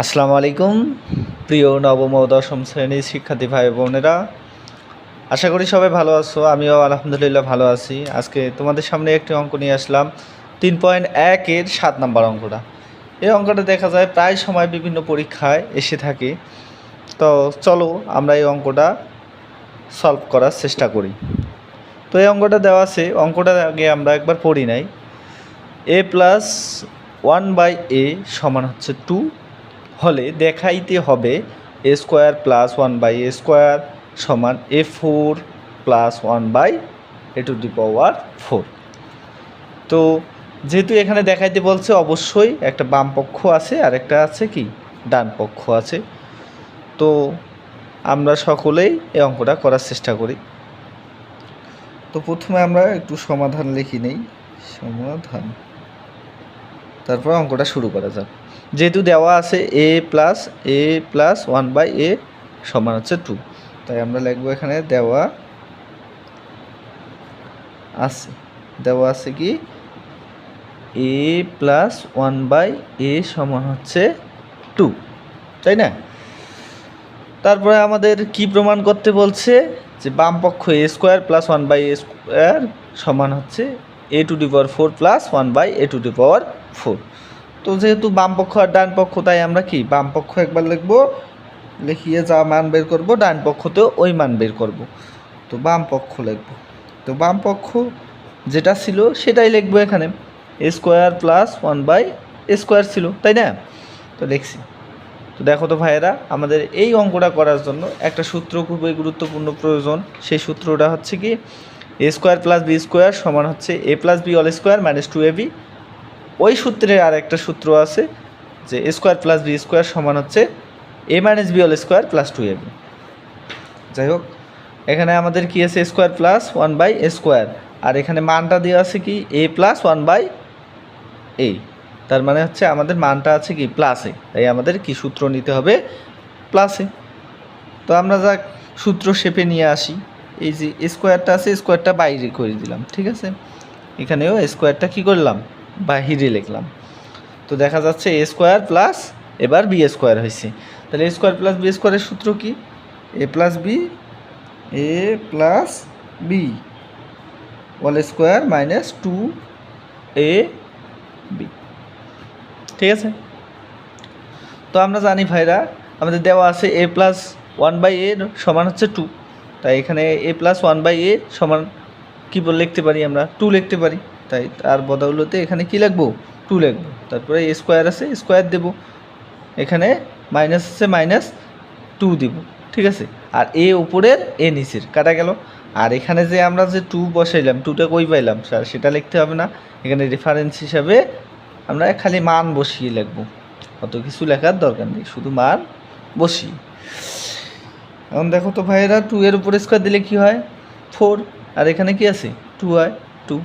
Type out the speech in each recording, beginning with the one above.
আসসালামু আলাইকুম, প্রিয় নবম ও দশম শ্রেণির শিক্ষার্থী ভাই বোনেরা। আশা করি সবাই ভালো আছো, আমিও আলহামদুলিল্লাহ ভালো আছি। আজকে তোমাদের সামনে একটি অঙ্ক নিয়ে আসলাম, তিন পয়েন্ট একের সাত নাম্বার অঙ্কটা। এই অঙ্কটা দেখা যায় প্রায় সময় বিভিন্ন পরীক্ষায় এসে থাকে। তো চলো আমরা এই অঙ্কটা সলভ করার চেষ্টা করি। তো এই অঙ্কটা দেওয়া আছে অঙ্কটা আগে আমরা একবার পড়ি নাই। A plus one by a সমান হচ্ছে টু হলে দেখাইতে হবে a square plus one by a square সমান a four plus one by a to the power four তো যেহেতু এখানে দেখাইতে বলছে, অবশ্যই একটা বাম পক্ষ আছে আর একটা আছে কি? ডান পক্ষ আছে। তো আমরা সকলেই এই অঙ্কটা করার চেষ্টা করি। তো প্রথমে আমরা একটু সমাধান লিখি নেই। সমাধান। তারপর অঙ্কটা শুরু করা যাক। যেহেতু দেওয়া আছে a plus a plus one by a সমান হচ্ছে টু তাই আমরা লিখব এখানে দেওয়া আছে। দেওয়া আছে কি? A plus one by a সমান হচ্ছে টু তাই না? তারপরে আমাদের কি প্রমাণ করতে বলছে? যে বাম পক্ষ a square plus one by a square সমান হচ্ছে a to the power four plus one by a to the power four তো যেহেতু বাম পক্ষ আর ডান পক্ষ, তাই আমরা কি? বাম পক্ষ একবার লিখব, লিখিয়ে যা মান বের করব, ডান পক্ষতেও ওই মান বের করব। তো বাম পক্ষ লিখব। তো বাম পক্ষ যেটা ছিল সেটাই লিখব এখানে। Square plus one by square ছিল, তাই না? তো লিখছি। তো দেখো তো ভাইয়েরা, আমাদের এই অঙ্কটা করার জন্য একটা সূত্র খুবই গুরুত্বপূর্ণ প্রয়োজন। সেই সূত্রটা হচ্ছে কি, a square plus b square সমান হচ্ছে a plus b all square minus two a b ওই সূত্রে আর একটা সূত্র আছে যে স্কোয়ার প্লাস বি স্কোয়ার সমান হচ্ছে a minus b all square plus two a b যাই হোক, এখানে আমাদের কি আছে? Square plus one by square আর এখানে মানটা দেওয়া আছে কি? A plus one by a তার মানে হচ্ছে আমাদের মানটা আছে কি? প্লাসে তাই আমাদের কি সূত্র নিতে হবে? প্লাসে তো আমরা যা সূত্র শেপে নিয়ে আসি। এই যে স্কোয়ারটা আছে স্কোয়ারটা বাইরে করে দিলাম, ঠিক আছে? এখানেও স্কোয়ারটা কি করলাম? বাহিরে লিখলাম। তো দেখা যাচ্ছে এ স্কোয়ার প্লাস এবার বি স্কোয়ার হয়েছে তাহলে এ স্কোয়ার প্লাস বি স্কোয়ারের সূত্র কি? A plus b a plus b all square minus two a b ঠিক আছে? তো আমরা জানি ভাইরা, আমাদের দেওয়া আছে a plus one by a সমান হচ্ছে টু তাই এখানে a plus one by a সমান কী বলে লিখতে পারি আমরা? টু লিখতে পারি। তাই তার বদৌলতে এখানে কি লিখব? টু লিখব। তারপরে স্কোয়ার আছে স্কোয়ার দেবো। এখানে মাইনাস আছে মাইনাস টু দিব। ঠিক আছে? আর এ উপরের এ নিচের। কাটা গেল? আর এখানে যে আমরা যে টু বসাইলাম টুটা কই পাইলাম? স্যার, সেটা লিখতে হবে না। এখানে রেফারেন্স হিসাবে আমরা খালি মান বসিয়ে লিখব। অত কিছু লেখার দরকার নেই, শুধু মান বসিয়ে। এখন দেখো তো ভাইয়েরা টু এর উপরে স্কোয়ার দিলে কি হয়? ফোর আর এখানে কি আছে? টু হয় টু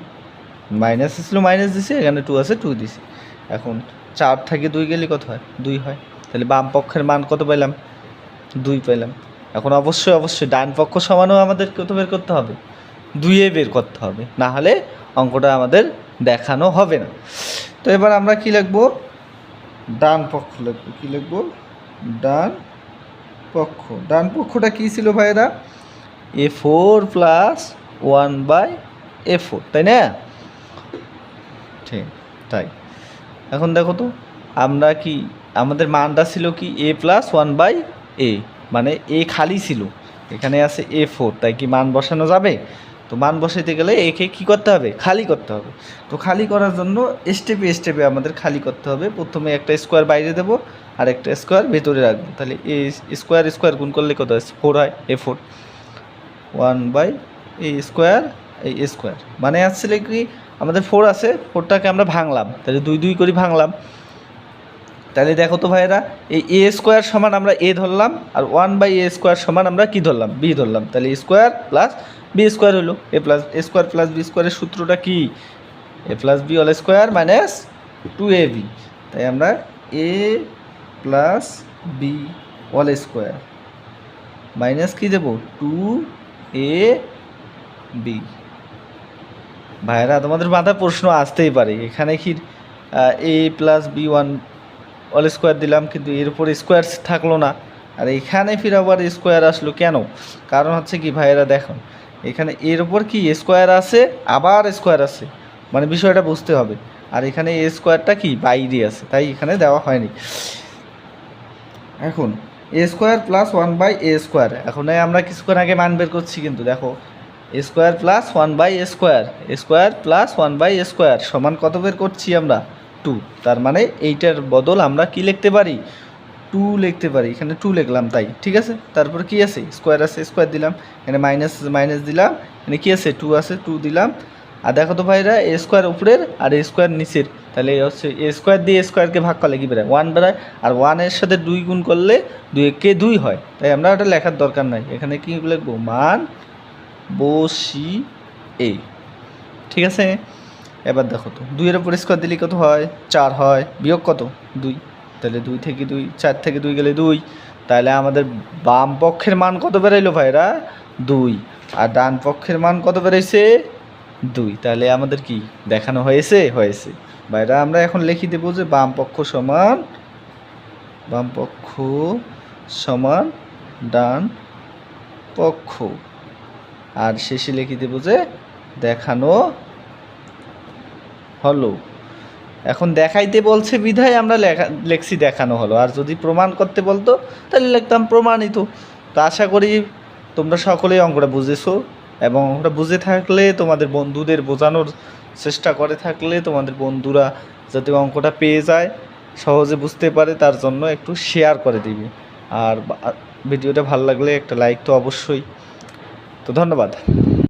মাইনাস ছিল মাইনাস দিছি, এখানে টু আছে টু দিছি। এখন চার থেকে দুই গেলে কত হয়? দুই হয়। তাহলে বাম পক্ষের মান কত পাইলাম দুই পাইলাম এখন অবশ্যই অবশ্যই ডান পক্ষ সমানও আমাদের কত বের করতে হবে। দুইয়ে বের করতে হবে। না হলে অঙ্কটা আমাদের দেখানো হবে না। তো এবার আমরা কি লিখব? ডান পক্ষ লিখব। কি লিখব? ডান পক্ষ। ডান পক্ষটা কী ছিল ভাইয়েরা? A four plus one by a four তাই না? ঠিক, তাই। এখন দেখো তো, আমরা কি, আমাদের মানটা ছিল কি a plus one by a মানে এ খালি ছিল। এখানে আছে এ ফোর তাই কি মান বসানো যাবে? তো মান বসাইতে গেলে একে কি করতে হবে? খালি করতে হবে। তো খালি করার জন্য স্টেপে স্টেপে আমাদের খালি করতে হবে। প্রথমে একটা স্কোয়ার বাইরে দেবো, আর একটা স্কোয়ার ভেতরে রাখব। তাহলে এ স্কোয়ার স্কোয়ার গুণ করলে কত হয়? ফোর হয় a four one by a square এই স্কোয়ার মানে আসলে কি আমাদের ফোর আছে, ফোরটাকে আমরা ভাঙলাম। তাহলে দুই দুই করে ভাঙলাম। তাহলে দেখো তো ভাইয়েরা, এই এ স্কোয়ার সমান আমরা এ ধরলাম আর ওয়ান বাই এ স্কোয়ার সমান আমরা কি ধরলাম? বি ধরলাম। তাহলে স্কোয়ার প্লাস বি স্কোয়ার হলো। A plus a square plus b স্কোয়ারের সূত্রটা কি? A plus b all square minus two a b তাই আমরা a plus b all square minus কী দেবো? টু এ বি ভাইরা, তোমাদের মাথায় প্রশ্ন আসতেই পারে, এখানে কি a plus b one all square দিলাম, কিন্তু এর উপর স্কোয়ার থাকল না। আর এখানে ফির আবার স্কোয়ার আসলো কেন? কারণ হচ্ছে কি ভাইয়েরা দেখুন এখানে এর উপর কি স্কোয়ার আছে, আবার স্কোয়ার আছে মানে বিষয়টা বুঝতে হবে। আর এখানে এ স্কোয়ারটা কি, বাইরে আছে, তাই এখানে দেওয়া হয়নি। এখন a square plus one by a square এখন আমরা কিছুক্ষণ আগে মান বের করছি কিন্তু, দেখো square plus one by square square plus one by square সমান কত বের করছি আমরা? টু। তার মানে এইটার বদল আমরা কি লিখতে পারি? টু লিখতে পারি, এখানে টু লিখলাম তাই, ঠিক আছে? তারপর কি আছে? স্কোয়ার আছে, স্কোয়ার দিলাম, এখানে মাইনাস মাইনাস দিলাম, এখানে কি আছে? টু আছে, টু দিলাম। আর দেখো তো ভাইরা, এ স্কোয়ার উপরের আর এ স্কোয়ার নিচের, তাহলে হচ্ছে, এ স্কোয়ার দিয়ে স্কোয়ারকে ভাগ করলে কি বেরোয় ওয়ান বেরোয় আর ওয়ানের সাথে দুই গুণ করলে দুই কে দুই হয়। তাই আমরা ওটা লেখার দরকার নাই। এখানে কি লিখব? মান বসি এ। ঠিক আছে? এবার দেখো তো, দুইয়ের উপর স্কোয়ার দিলে কত হয়? চার হয়। বিয়োগ কত? দুই। তাহলে দুই থেকে দুই, চার থেকে দুই গেলে দুই। তাহলে আমাদের বাম পক্ষের মান কত বেরোইলো ভাইরা? দুই। আর ডান পক্ষের মান কত বেরোইছে? দুই। তাহলে আমাদের কি দেখানো হয়েছে? হয়েছে। ভাইরা, আমরা এখন লিখে দেবো যে বাম পক্ষ সমান, বাম পক্ষ সমান ডান পক্ষ। আর শেষে লিখে দেবো যে দেখানো হলো। এখন দেখাইতে বলছে বিধায় আমরা লেখা, লেখছি দেখানো হলো। আর যদি প্রমাণ করতে বলতো, তাহলে লিখতাম প্রমাণিত। তো আশা করি তোমরা সকলেই অঙ্কটা বুঝেছ এবং অঙ্কটা বুঝে থাকলে তোমাদের বন্ধুদের বোঝানোর চেষ্টা করে থাকলে তোমাদের বন্ধুরা যাতে অঙ্কটা পেয়ে যায়, সহজে বুঝতে পারে, তার জন্য একটু শেয়ার করে দিবে। আর ভিডিওটা ভালো লাগলে একটা লাইক তো অবশ্যই। তো ধন্যবাদ